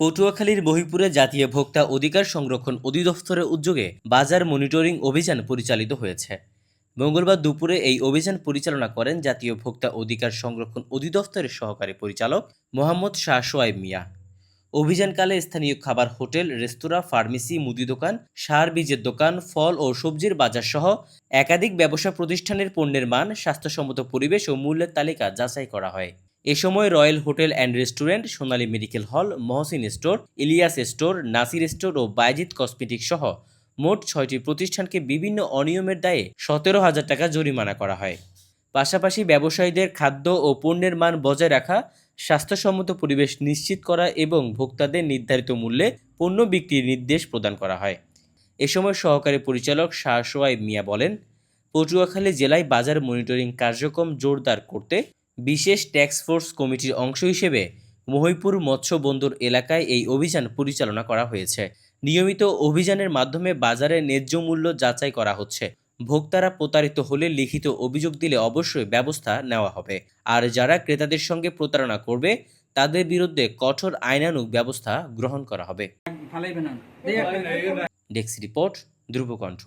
পটুয়াখালীর মহিপুরে জাতীয় ভোক্তা অধিকার সংরক্ষণ অধিদপ্তরের উদ্যোগে বাজার মনিটরিং অভিযান পরিচালিত হয়েছে। মঙ্গলবার দুপুরে এই অভিযান পরিচালনা করেন জাতীয় ভোক্তা অধিকার সংরক্ষণ অধিদপ্তরের সহকারী পরিচালক মোহাম্মদ শাহ সোয়াইব মিয়া। অভিযানকালে স্থানীয় খাবার হোটেল, রেস্তোরাঁ, ফার্মেসি, মুদি দোকান, সার বীজের দোকান, ফল ও সবজির বাজার সহ একাধিক ব্যবসা প্রতিষ্ঠানের পণ্যের মান, স্বাস্থ্যসম্মত পরিবেশ ও মূল্যের তালিকা যাচাই করা হয়। এ সময় royal hotel and restaurant, Sonali medical hall, Mohsin store, Ilias store, Nasir store O Baijit cosmetic সহ মোট ছয়টি প্রতিষ্ঠানকে বিভিন্ন অনিয়মের দায়ে সতেরো হাজার টাকা জরিমানা করা হয়। পাশাপাশি ব্যবসায়ীদের খাদ্য ও পণ্যের মান বজায় রাখা, স্বাস্থ্যসম্মত পরিবেশ নিশ্চিত করা এবং ভোক্তাদের নির্ধারিত মূল্যে পণ্য বিক্রির নির্দেশ প্রদান করা হয়। এ সময় সহকারী পরিচালক শাহ সোয়াইব মিয়া বলেন, পটুয়াখালী জেলায় বাজার মনিটরিং কার্যক্রম জোরদার করতে বিশেষ ট্যাক্স ফোর্স কমিটির অংশ হিসেবে মহিপুর মৎস্য বন্দর এলাকায় এই অভিযান পরিচালনা করা হয়েছে। নিয়মিত অভিযানের মাধ্যমে বাজারে ন্যায্য মূল্য যাচাই করা হচ্ছে। ভোক্তারা প্রতারিত হলে লিখিত অভিযোগ দিলে অবশ্যই ব্যবস্থা নেওয়া হবে। আর যারা ক্রেতাদের সঙ্গে প্রতারণা করবে তাদের বিরুদ্ধে কঠোর আইনানুগ ব্যবস্থা গ্রহণ করা হবে। Desk report Dhrubakantha.